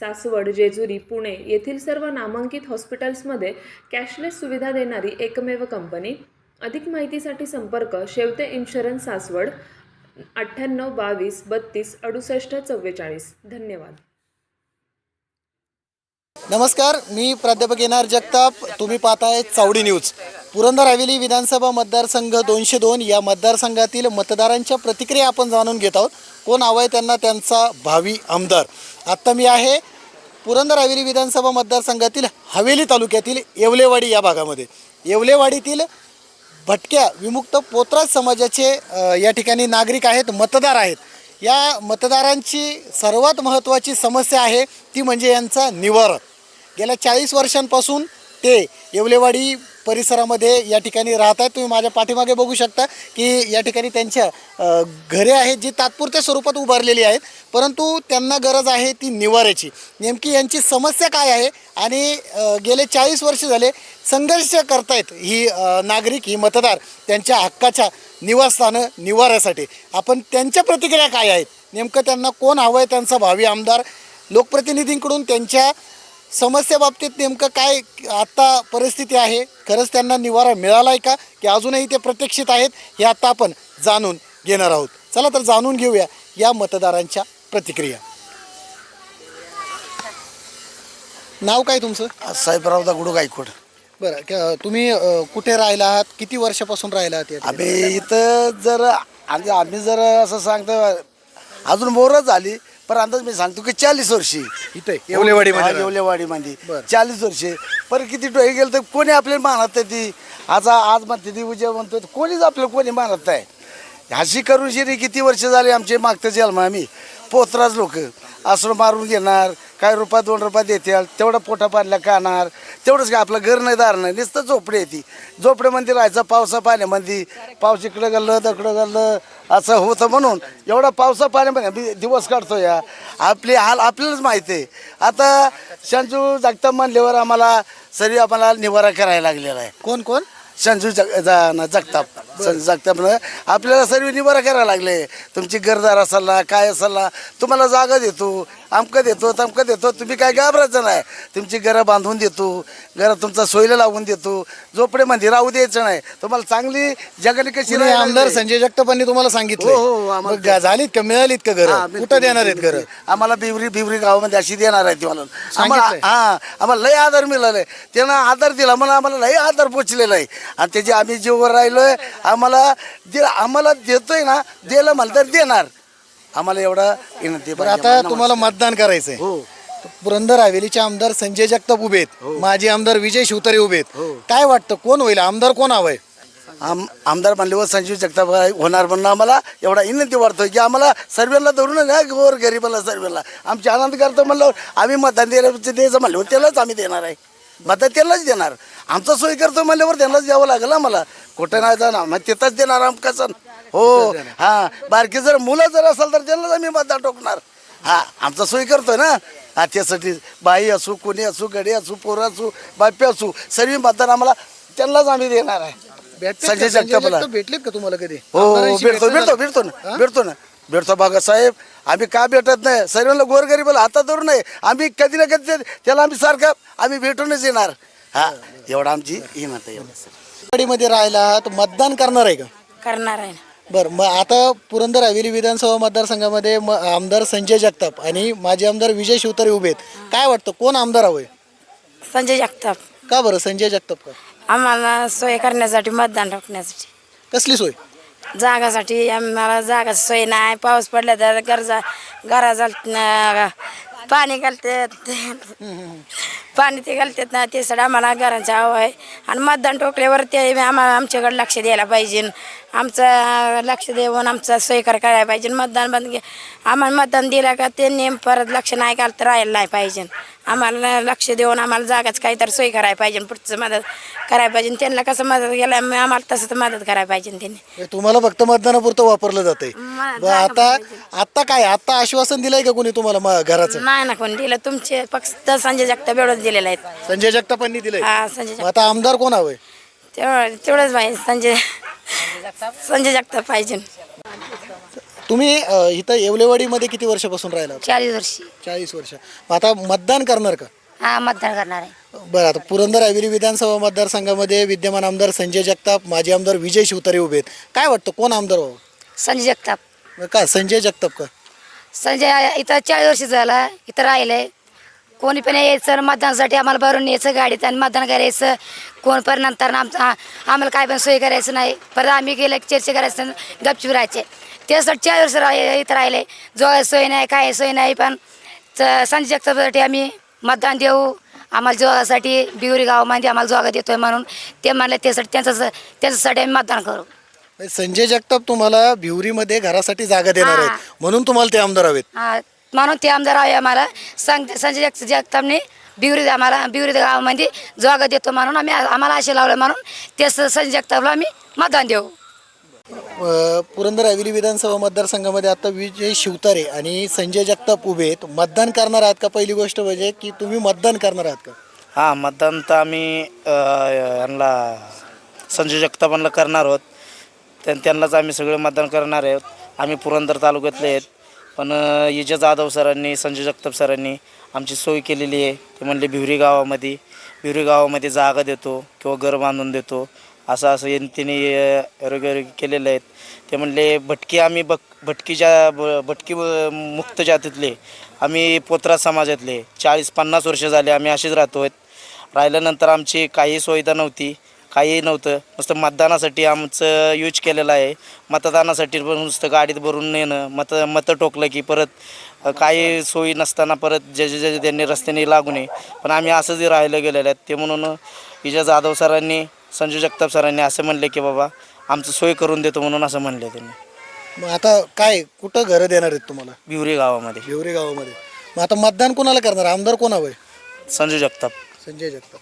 सासवड जेजुरी पुणे येथील सर्व नामांकित हॉस्पिटल्समध्ये कॅशलेस सुविधा देणारी एकमेव कंपनी. अधिक माहितीसाठी संपर्क शेवते इन्शुरन्स सासवड अठ्ठ्याण्णव बावीस बत्तीस अडुसष्ट चव्वेचाळीस. धन्यवाद. नमस्कार मी प्राध्यापक येणार जगताप. तुम्ही पाहताय चावडी न्यूज. पुरंदर हवेली विधानसभा मतदारसंघ दोनशे दोन या मतदारसंघातील मतदारांच्या प्रतिक्रिया आपण जाणून घेत आहोत. कोण हवं आहे त्यांना त्यांचा भावी आमदार. आत्ता मी आहे पुरंदर हवेली विधानसभा मतदारसंघातील हवेली तालुक्यातील येवलेवाडी या भागामध्ये. येवलेवाडीतील भटक्या विमुक्त पोत्राज समाजाचे या ठिकाणी नागरिक आहेत मतदार आहेत. या मतदारांची सर्वात महत्त्वाची समस्या आहे ती म्हणजे यांचा निवारा. गेल्या चाळीस वर्षांपासून ते येवलेवाडी परिसरामध्ये या ठिकाणी राहत आहेत. तुम्ही माझ्या पाठीमागे बघू शकता की या ठिकाणी त्यांच्या घरे आहेत जी तात्पुरत्या स्वरूपात उभारलेली आहेत. परंतु त्यांना गरज आहे ती निवाऱ्याची. नेमकी यांची समस्या काय आहे? आणि गेले चाळीस वर्ष झाले संघर्ष करतायत ही नागरिक ही मतदार त्यांच्या हक्काच्या निवासस्थानं निवाऱ्यासाठी. आपण त्यांच्या प्रतिक्रिया काय आहेत? नेमकं त्यांना कोण हवं आहे त्यांचा भावी आमदार लोकप्रतिनिधींकडून त्यांच्या समस्येबाबतीत नेमकं काय आत्ता परिस्थिती आहे? खरंच त्यांना निवारा मिळाला आहे का? की अजूनही ते प्रतीक्षित आहेत हे आता आपण जाणून घेणार आहोत. चला तर जाणून घेऊया या मतदारांच्या प्रतिक्रिया. नाव काय तुमचं? साहेबराव दगडू गायकवाड बरं क- तुम्ही अ, कुठे राहिला आहात? किती वर्षापासून राहिला आहात या ठिकाणी? आम्ही इथं जर आणि आम्ही जर असं सांगतो अजून मोरच झाली पण अंदाज मी सांगतो की चाळीस वर्षी. इथे येवलेवाडीमध्ये हा. येवलेवाडीमध्ये बरं. चाळीस वर्षे. पर किती डोळे गेलं तर कोणी आपल्याला मानत नाही ती. आज आज म्हणते ती उद्या म्हणतो कोणीच आपल्याला कोणी मानत नाही. हशी करून शिरी किती वर्ष झाली आमचे मागचं जन्म आम्ही. पोतराज लोक. असं मारून घेणार काय रुपया दोन रुपया देतील तेवढं पोटा पाडल्या खाणार तेवढंच काय आपलं घर नाही दार नाही नुसतं झोपडे येते झोपड्यामध्ये राहायचं पावसा पाण्यामध्ये पाऊस इकडं गल्लं तकडं गल्लं असं होतं म्हणून एवढा पावसा पाण्यामध्ये आम्ही दिवस काढतो या. आपली हाल आपल्यालाच माहिती आहे. आता शंजू जागता म्हणल्यावर आम्हाला सरी आम्हाला निवारा करायला लागलेला आहे. कोण कोण? संजू जग जा- न- जगताप. संजू जगतापनं आपल्याला सर्व निवारा करायला लागले. तुमची घरदार असाला काय असाला तुम्हाला जागा देतो अमकं देतो तमकं देतो. तुम्ही काय घाबरायचं नाही. तुमची घरं बांधून देतो. घरं तुमचा सोयीला लावून देतो. झोपडेमध्ये राहू द्यायचं नाही. तुम्हाला चांगली जगाने कशी राहायला आमदार लागली. संजय जगतापांनी तुम्हाला सांगितलं. हो, हो, आम्हाला मग झालीत का मिळालीत का घर? हा, कुठं बिलकुल, देणार आहेत बिलकुल, घर. आम्हाला बिवरी बिवरी गावामध्ये अशी देणार आहे ती मला आम्हाला सांगितलंय? हा आम्हाला लय आधार मिळालाय त्यानं आधार दिला म्हणून आम्हाला लय आधार पोचलेला आहे. आणि त्याची आम्ही जीवर राहिलोय. आम्हाला दे आम्हाला देतोय ना दिलं मला तर देणार. आम्हाला एवढा विनंती बरं. आता तुम्हाला मतदान करायचंय. हो. पुरंदर हवेलीचे आमदार संजय जगताप उभे आहेत. माजी आमदार विजय शिवतारे उभे हो. आहेत काय वाटतं कोण होईल? आमदार कोण हवंय आम आमदार म्हणल्यावर संजीव जगताप होणार म्हणून आम्हाला एवढा विनंती वाटतो की आम्हाला सर्वांना धरून ना गोर गरीबाला सर्वांना आमची आनंद करतो म्हणल्यावर आम्ही मतदान द्यायला द्यायचं म्हणल्यावर त्यालाच आम्ही देणार आहे. मतदान त्यालाच देणार. आमचा सोयी करतो म्हणल्यावर त्यांनाच द्यावं लागेल आम्हाला कुठं नाही जाणार. मग तिथंच देणार आमकाच हो हा. बारकी जर मुलं जर असेल तर त्यांनाच आम्ही मतदान टोकणार. हा आमचा सोयी करतोय ना. हा त्यासाठी बाई असू कोणी असू गडी असू पोरं असू बाप्या असू सर्व मतदान आम्हाला त्यांनाच आम्ही देणार आहे. भेटलेत का? संजय संजय जगतापला जगताप भेटलेत का तुम्हाला कधी? हो आमदारांशी भेटतो भेटतो? भेटतो ना? भेटतो ना. भेटतो बागा साहेब. आम्ही का भेटत नाही? सर्वांना गोरगरीबाला हातात धरून नाही आम्ही कधी ना कधी त्याला आम्ही सारखं आम्ही भेटूनच येणार. हा एवढा आमची आहे एवढं. वाडीमध्ये राहिला आहात मतदान करणार आहे का? करणार आहे बरं मग आता पुरंदर हवेली विधानसभा मतदारसंघामध्ये म- आमदार संजय जगताप आणि माजी आमदार विजय शिवतारे उभे आहेत. काय वाटतं कोण आमदार हवंय? संजय जगताप. का बरं संजय जगताप का? आम्हाला सोय करण्यासाठी मतदान टाकण्यासाठी कसली सोय? जागासाठी आम्हाला जागा सोय नाही. पाऊस पडला तर गरजा घराचा पाणी घालतात पाणी ते घालतात ना ते सगळं आम्हाला घरांचा हवं आहे. आणि मतदान टोकल्यावर ते आम्हाला आमच्याकडे लक्ष द्यायला पाहिजे. आमचं लक्ष देऊन आमचा सोयीकर करायला पाहिजे. मतदान बंद आम्हाला मतदान दिलं का ते नेम परत लक्ष नाही घालत राहायला नाही पाहिजे. आम्हाला लक्ष देऊन आम्हाला जागाच काहीतरी सोय करायला पाहिजे पुढचं मदत करायला पाहिजे. त्यांना कसं मदत केलं आम्हाला तसं तर मदत करायला पाहिजे त्यांनी. हे तुम्हाला फक्त मतदानापुरतं वापरलं जाते मा- आता आता काय? आता आश्वासन दिलंय का कोणी तुम्हाला म- घराचं? नाही ना कोण दिलं. तुमचे फक्त संजय जगताप एवढंच दिलेलं आहेत. संजय जगतापांनी दिलंय. हा संजय मग आता आमदार कोण हवंय? तेवढं तेवढंच पाहिजे संजय संजय जगताप पाहिजे. तुम्ही अ, इथं येवलेवाडीमध्ये किती वर्षापासून राहिला चाळीस वर्षी. चाळीस वर्ष. मग आता मतदान करणार का? हा मतदान करणार आहे. बरं आता पुरंदर हवेली विधानसभा मतदारसंघामध्ये विद्यमान आमदार संजय जगताप माजी आमदार विजय शिवतारे उभे आहेत. काय वाटतं कोण आमदार व्हावं? संजय जगताप. मग का संजय जगताप का? संजय इथं चाळीस वर्ष झाला इथं राहिलंय. कोणी पण यायचं मतदानासाठी आम्हाला भरून यायचं गाडीत आणि मतदान करायचं. कोण पण नंतर आमचं आम्हाला काय पण सोय करायचं नाही. परत आम्ही गेलं की चर्चा करायचं गपचूप राहायचे. त्यासाठी चाळीस वर्ष राह इथं राहिले. जो सोय नाही काय सोय नाही पण संजय जगतापसाठी आम्ही मतदान देऊ. आम्हाला जोगासाठी बिवरी गावामध्ये आम्हाला जोगा देतोय म्हणून ते म्हणले त्यासाठी त्यांचं त्यांच्यासाठी आम्ही मतदान करू. संजय जगताप तुम्हाला भिवरीमध्ये घरासाठी जागा देणार आहेत. म्हणून तुम्हाला ते आमदार हवेत. हा. म्हणून ते आमदार आहे आम्हाला. सांग संजय जग जगतापने बिवरी आम्हाला बिवरी गावामध्ये जागा देतो म्हणून आम्ही आम्हाला असे लावलं म्हणून ते स- संजय जगतापला आम्ही मतदान देऊ. पुरंदर हवेली विधानसभा मतदारसंघामध्ये आता विजय शिवतारे आणि संजय जगताप उभे आहेत. मतदान करणार आहात का? पहिली गोष्ट म्हणजे की तुम्ही मतदान करणार आहात का? हां मतदान तर आम्ही यांना संजय जगतापांना करणार आहोत. त्यां त्यांनाच आम्ही सगळे मतदान करणार आहोत. आम्ही पुरंदर तालुक्यातले आहेत. पण अ, इजा जाधव सरांनी संजय जगताप सरांनी आमची सोय केलेली आहे. ते म्हणले भिवरी गावामध्ये भिवरी गावामध्ये जागा देतो किंवा घर बांधून देतो. असं असं यांनी तिने आरोग्य केलेलं आहेत ते म्हणले भटकी आम्ही बक भटकीच्या ब भटकी मुक्त जातीतले. आम्ही पोत्रा समाजातले. चाळीस पन्नास वर्ष झाले आम्ही असेच राहतो आहेत राहिल्यानंतर आमची काही सुविधा नव्हती. काही नव्हतं. नुसतं मतदानासाठी आमचं यूज केलेलं आहे. मतदानासाठी पण नुसतं गाडीत भरून नेणं मत मतं टोकलं की परत काही सोयी नसताना परत जे जे जे त्यांनी रस्त्याने लागू नये. पण आम्ही असंच राहिलं गेलेलं आहेत ते म्हणून विजय जाधव सरांनी संजू जगताप सरांनी असं म्हणले की बाबा आमचं सोय करून देतो म्हणून असं म्हणले त्यांनी. मग आता काय कुठं घरं देणार आहेत तुम्हाला? भिवरी गावामध्ये. भिवरी गावामध्ये. मग आता मतदान कोणाला करणार? आमदार कोण हवंय? संजू जगताप. संजय जगताप.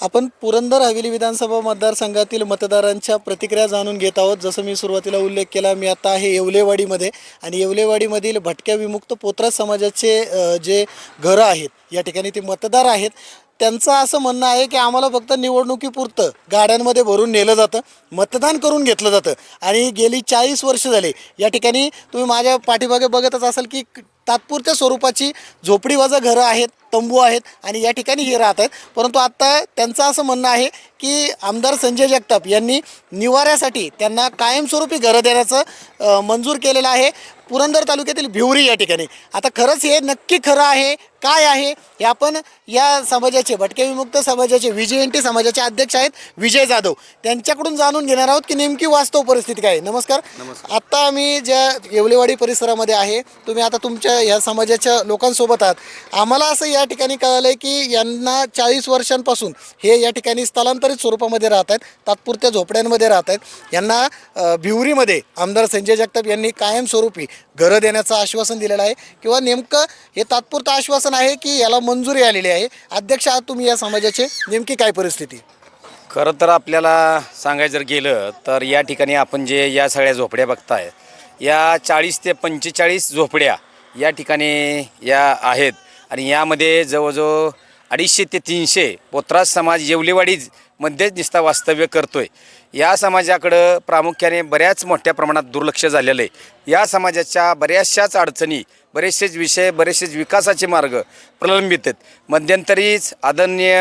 आपण पुरंदर हवेली विधानसभा मतदारसंघातील मतदारांच्या प्रतिक्रिया जाणून घेत आहोत. जसं मी सुरुवातीला उल्लेख केला मी आता आहे येवलेवाडीमध्ये आणि येवलेवाडीमधील भटक्या विमुक्त पोत्रास समाजाचे जे घरं आहेत या ठिकाणी ते मतदार आहेत. त्यांचं असं म्हणणं आहे की आम्हाला फक्त निवडणुकीपुरतं गाड्यांमध्ये भरून नेलं जातं मतदान करून घेतलं जातं. आणि गेली चाळीस वर्ष झाले या ठिकाणी तुम्ही माझ्या पाठीमागे बघतच असाल की तात्पुरत्या स्वरूपाची झोपडीवाजा घरं आहेत तंबू आहेत आणि या ठिकाणी हे राहत आहेत परंतु आत्ता त्यांचं असं म्हणणं आहे की आमदार संजय जगताप यांनी निवाऱ्यासाठी त्यांना कायमस्वरूपी घरं देण्याचं मंजूर केलेलं आहे. पुरंदर तालुक्यातील भिवरी या ठिकाणी. आता खरंच हे नक्की खरं आहे काय आहे? हे आपण या समाजाचे भटके विमुक्त समाजाचे एन टी समाजाचे अध्यक्ष आहेत विजय जाधव. त्यांच्याकडून जाणून घेणार आहोत की नेमकी वास्तव परिस्थिती काय आहे. नमस्कार. आत्ता आम्ही ज्या येवलेवाडी परिसरामध्ये आहे तुम्ही आता तुमच्या या समाजाच्या लोकांसोबत आहात. आम्हाला असं या ठिकाणी कळालं आहे की यांना चाळीस वर्षांपासून हे या ठिकाणी स्थलांतरित स्वरूपामध्ये राहत आहेत तात्पुरत्या झोपड्यांमध्ये राहत आहेत. यांना भिवरीमध्ये आमदार संजय जगताप यांनी कायमस्वरूपी घरं देण्याचं आश्वासन दिलेलं आहे किंवा नेमकं हे तात्पुरतं आश्वासन आहे की याला मंजुरी आलेली आहे? अध्यक्ष आहात तुम्ही या समाजाचे नेमकी काय परिस्थिती? खरं तर आपल्याला सांगायचं जर गेलं तर या ठिकाणी आपण जे या सगळ्या झोपड्या बघताय या चाळीस ते पंचेचाळीस झोपड्या या ठिकाणी या आहेत. आणि यामध्ये जवळजवळ अडीचशे ते तीनशे पोत्रास समाज येवलेवाडीच मध्येच निस्ता वास्तव्य करतोय. या समाजाकडं प्रामुख्याने बऱ्याच मोठ्या प्रमाणात दुर्लक्ष झालेलं आहे. या समाजाच्या बऱ्याचशाच अडचणी बरेचसेच विषय बरेचसेच विकासाचे मार्ग प्रलंबित आहेत. मध्यंतरीच आदरणीय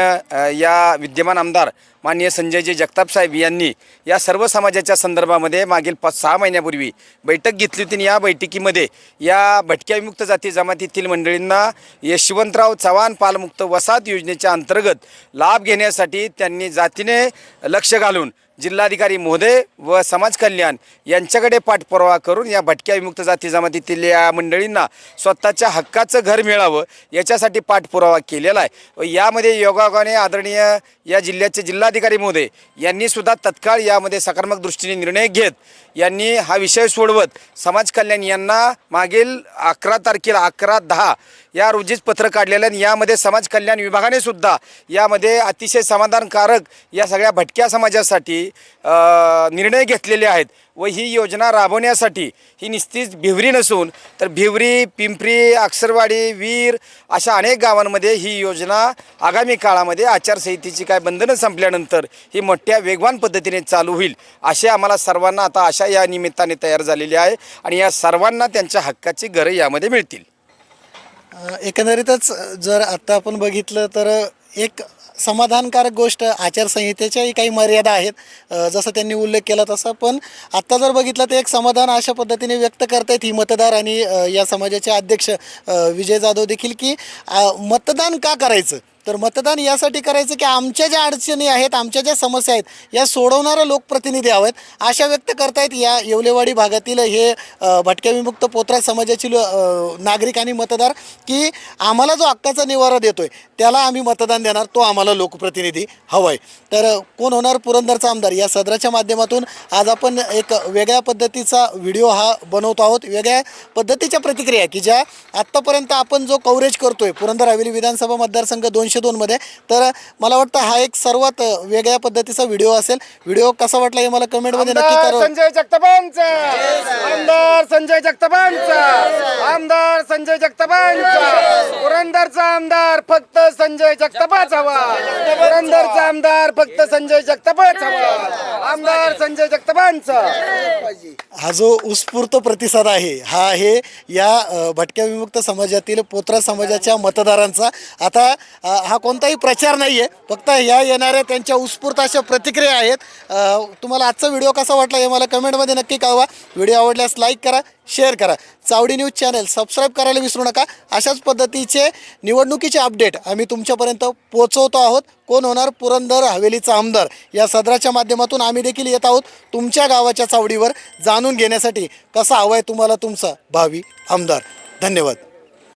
या विद्यमान आमदार माननीय संजयजी जगताप साहेब यांनी या सर्व समाजाच्या संदर्भामध्ये मागील पाच सहा महिन्यापूर्वी बैठक घेतली होती आणि या बैठकीमध्ये या भटक्या विमुक्त जाती जमातीतील मंडळींना यशवंतराव चव्हाण पालमुक्त वसाहत योजनेच्या अंतर्गत लाभ घेण्यासाठी त्यांनी जातीने लक्ष घालून जिल्हाधिकारी महोदय व समाज कल्याण यांच्याकडे पाठपुरावा करून या भटक्या विमुक्त जाती जमातीतील या मंडळींना स्वतःच्या हक्काचं घर मिळावं याच्यासाठी पाठपुरावा केलेला आहे. व यामध्ये योगायोगाने आदरणीय या जिल्ह्याचे जिल्हाधिकारी महोदय यांनी सुद्धा तत्काळ यामध्ये सकारात्मक दृष्टीने निर्णय घेत यांनी हा विषय सोडवत समाज कल्याण यांना मागील अकरा तारखेला अकरा दहा या रोजीच पत्र काढलेलं आणि यामध्ये समाज कल्याण विभागाने सुद्धा यामध्ये अतिशय समाधानकारक या सगळ्या भटक्या समाजासाठी निर्णय घेतलेले आहेत व ही योजना राबवण्यासाठी ही निस्तीच भिवरी नसून तर भिवरी पिंपरी अक्षरवाडी वीर अशा अनेक गावांमध्ये ही योजना आगामी काळामध्ये आचारसंहितेची काय बंधनं संपल्यानंतर ही मोठ्या वेगवान पद्धतीने चालू होईल असे आम्हाला सर्वांना आता आशा या निमित्ताने तयार झालेली आहे आणि या सर्वांना त्यांच्या हक्काची घरं यामध्ये मिळतील. एकंदरीतच जर आत्ता आपण बघितलं तर एक समाधानकारक गोष्ट आचारसंहितेच्याही काही मर्यादा आहेत. जसं त्यांनी उल्लेख केला तसं. पण आत्ता जर बघितलं तर एक समाधान अशा पद्धतीने व्यक्त करतायत ही मतदार आणि या समाजाचे अध्यक्ष विजय जाधव देखील की मतदान का करायचं? तर मतदान यासाठी करायचं की आमच्या ज्या अडचणी आहेत आमच्या ज्या समस्या आहेत या सोडवणारे लोकप्रतिनिधी हवेत आशा व्यक्त करतायत या येवलेवाडी भागातील हे भटक्याविमुक्त भटक्या विमुक्त पोत्रा समाजाची लो- नागरिक आणि मतदार की आम्हाला जो हक्काचा निवारा देतोय त्याला आम्ही मतदान देणार तो आम्हाला लोकप्रतिनिधी हवा आहे तर कोण होणार पुरंदरचा आमदार? या सदराच्या माध्यमातून आज आपण एक वेगळ्या पद्धतीचा व्हिडिओ हा बनवतो आहोत. वेगळ्या पद्धतीच्या प्रतिक्रिया की ज्या आत्तापर्यंत आपण जो कव्हरेज करतोय पुरंदर हवेली विधानसभा मतदारसंघ दोनशे दोनमध्ये तर मला वाटतं हा एक सर्वात वेगळ्या पद्धतीचा व्हिडिओ असेल. व्हिडिओ कसा वाटला हे मला कमेंटमध्ये नक्की करा संजय जगतापांचा! आमदार संजय जगतापांचा! आमदार संजय जगतापांचा! पुरंदरचा आमदार फक्त संजय जगतापाच हवा! पुरंदरचा आमदार फक्त संजय जगतापाच. आमदार संजय जगतापांचा. हा जो उत्स्फूर्त प्रतिसाद आहे हा आहे या भटक्या विमुक्त समाजातील पोत्रा समाजाच्या मतदारांचा. आता हा कोणताही प्रचार नाही आहे फक्त ह्या येणाऱ्या त्यांच्या उत्स्फूर्त अशा प्रतिक्रिया आहेत. तुम्हाला आजचा व्हिडिओ कसा वाटला हे मला कमेंटमध्ये नक्की कळवा. व्हिडिओ आवडल्यास लाईक करा शेअर करा. चावडी न्यूज चॅनल सबस्क्राईब करायला विसरू नका. अशाच पद्धतीचे निवडणुकीचे अपडेट आम्ही तुमच्यापर्यंत पोचवतो आहोत. कोण होणार? पुरंदर हवेलीचा आमदार. या सदराच्या माध्यमातून आम्ही देखील येत आहोत तुमच्या गावाच्या चावडीवर जाणून घेण्यासाठी. कसा हवा आहे तुम्हाला तुमचा भावी आमदार? धन्यवाद.